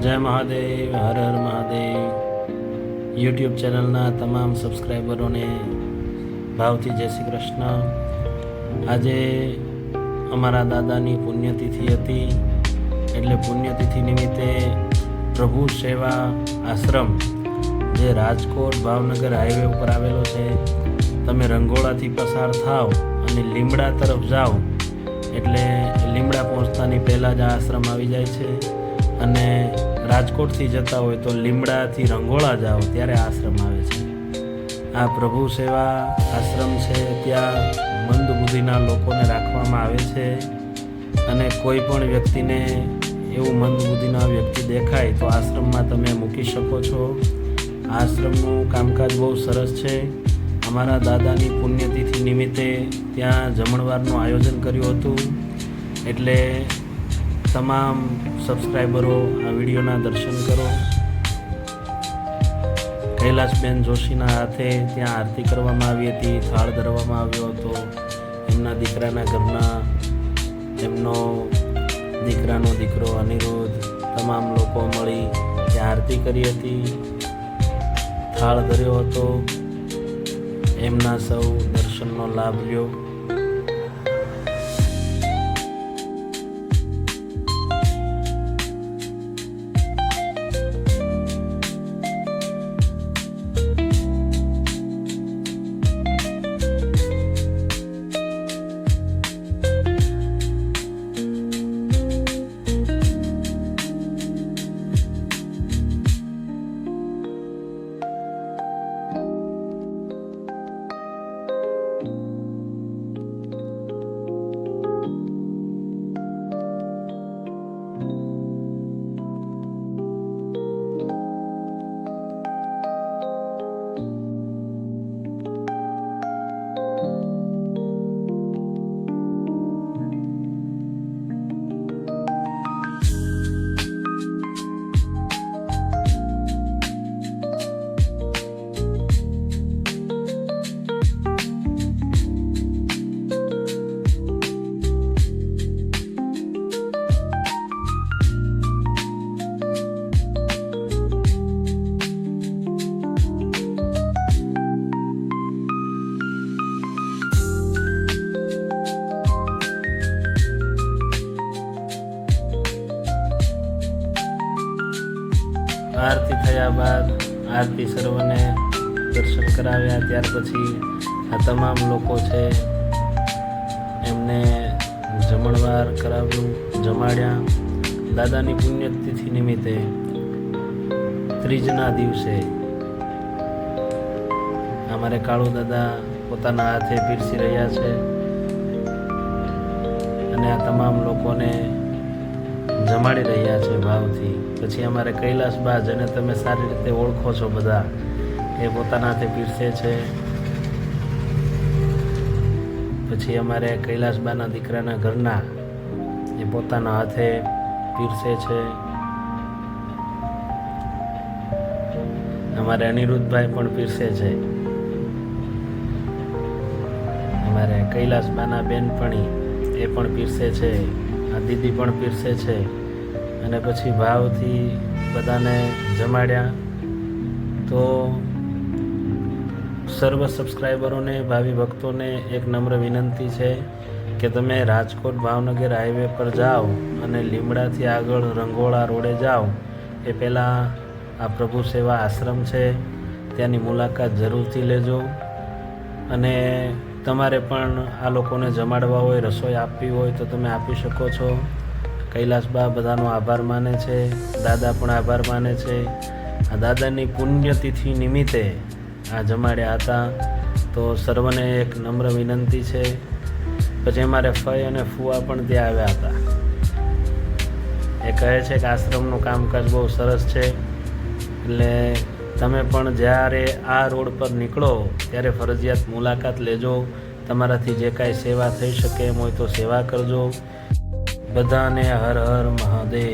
જય મહાદેવ, હર હર મહાદેવ. યુટ્યુબ ચેનલના તમામ સબસ્ક્રાઈબરોને ભાવથી જય શ્રી કૃષ્ણ. આજે અમારા દાદાની પુણ્યતિથિ હતી. એટલે પુણ્યતિથિ નિમિત્તે પ્રભુ સેવા આશ્રમ, જે રાજકોટ ભાવનગર હાઈવે ઉપર આવેલો છે, તમે રંગોળાથી પસાર થાવ અને લીમડા તરફ જાઓ. એટલે લીમડા પહોંચતાની પહેલાં જ આ આશ્રમ આવી જાય છે. અને રાજકોટથી જતા હોય તો લીમડાથી રંગોળા જાઓ, ત્યારે આશ્રમ આવે છે. આ પ્રભુ સેવા આશ્રમ છે, ત્યાં મંદ બુદ્ધિના લોકોને રાખવામાં આવે છે. અને કોઈ પણ વ્યક્તિને એવું મંદ બુદ્ધિના વ્યક્તિ દેખાય તો આશ્રમમાં તમે મૂકી શકો છો. આશ્રમનું કામકાજ બહુ સરસ છે. અમારા દાદાની પુણ્યતિથિ નિમિત્તે ત્યાં જમણવારનું આયોજન કર્યું હતું. એટલે તમામ સબસ્ક્રાઈબરો આ વિડીયોના દર્શન કરો. કૈલાસબેન જોશીના હાથે ત્યાં આરતી કરવામાં આવી હતી, થાળ ધરવામાં આવ્યો હતો. એમના દીકરાના ઘરના એમનો દીકરાનો દીકરો અનિરુદ્ધ, તમામ લોકો મળી ત્યાં આરતી કરી હતી. થાળ ધર્યો હતો. એમના સૌ દર્શનનો લાભ લ્યો. આરતી થયા બાદ આરતી સર્વને દર્શન કરાવ્યા. ત્યાર પછી આ તમામ લોકો છે એમને જમણવાર કરાવ્યું, જમાડ્યા. દાદાની પુણ્યતિથિ નિમિત્તે ત્રીજના દિવસે અમારે કાળુ દાદા પોતાના હાથે પીરસી રહ્યા છે. અને આ તમામ લોકોને જમાડી રહ્યા છે ભાવથી. પછી અમારે કૈલાસબા જેને તમે સારી રીતે ઓળખો છો બધા. એ પોતાના હાથે પીરસે છે. પછી અમારે કૈલાસબાના દીકરાના ઘરના એ પોતાના હાથે પીરસે છે. અમારે અનિરુદ્ધભાઈ પણ પીરસે છે. અમારે કૈલાસબાના બેનપણી એ પણ પીરસે છે. દીદી પણ પીરસે છે. અને પછી ભાવથી બધાને જમાડ્યા. તો સર્વ સબસ્ક્રાઈબરોને ભાવિ ભક્તોને એક નમ્ર વિનંતી છે કે તમે રાજકોટ ભાવનગર હાઈવે પર જાઓ અને લીમડાથી આગળ રંગોળા રોડે જાઓ. એ પહેલાં આ પ્રભુ સેવા આશ્રમ છે. ત્યાંની મુલાકાત જરૂરથી લેજો. અને તમારે પણ આ લોકોને જમાડવા હોય, રસોઈ આપવી હોય તો તમે આપી શકો છો. કૈલાસબા બધાનો આભાર માને છે. દાદા પણ આભાર માને છે. આ દાદાની પુણ્યતિથિ નિમિત્તે આ જમાડ્યા હતા. તો સર્વને એક નમ્ર વિનંતી છે. પછી અમારે ફઈ અને ફુવા પણ ત્યાં આવ્યા હતા. એ કહે છે કે આશ્રમનું કામકાજ બહુ સરસ છે. એટલે તમે પણ જ્યારે આ રોડ પર નીકળો, ત્યારે ફરજિયાત મુલાકાત લેજો. તમારાથી જે કાંઈ સેવા થઈ શકે એમ હોય તો સેવા કરજો. બધાને હર હર મહાદેવ.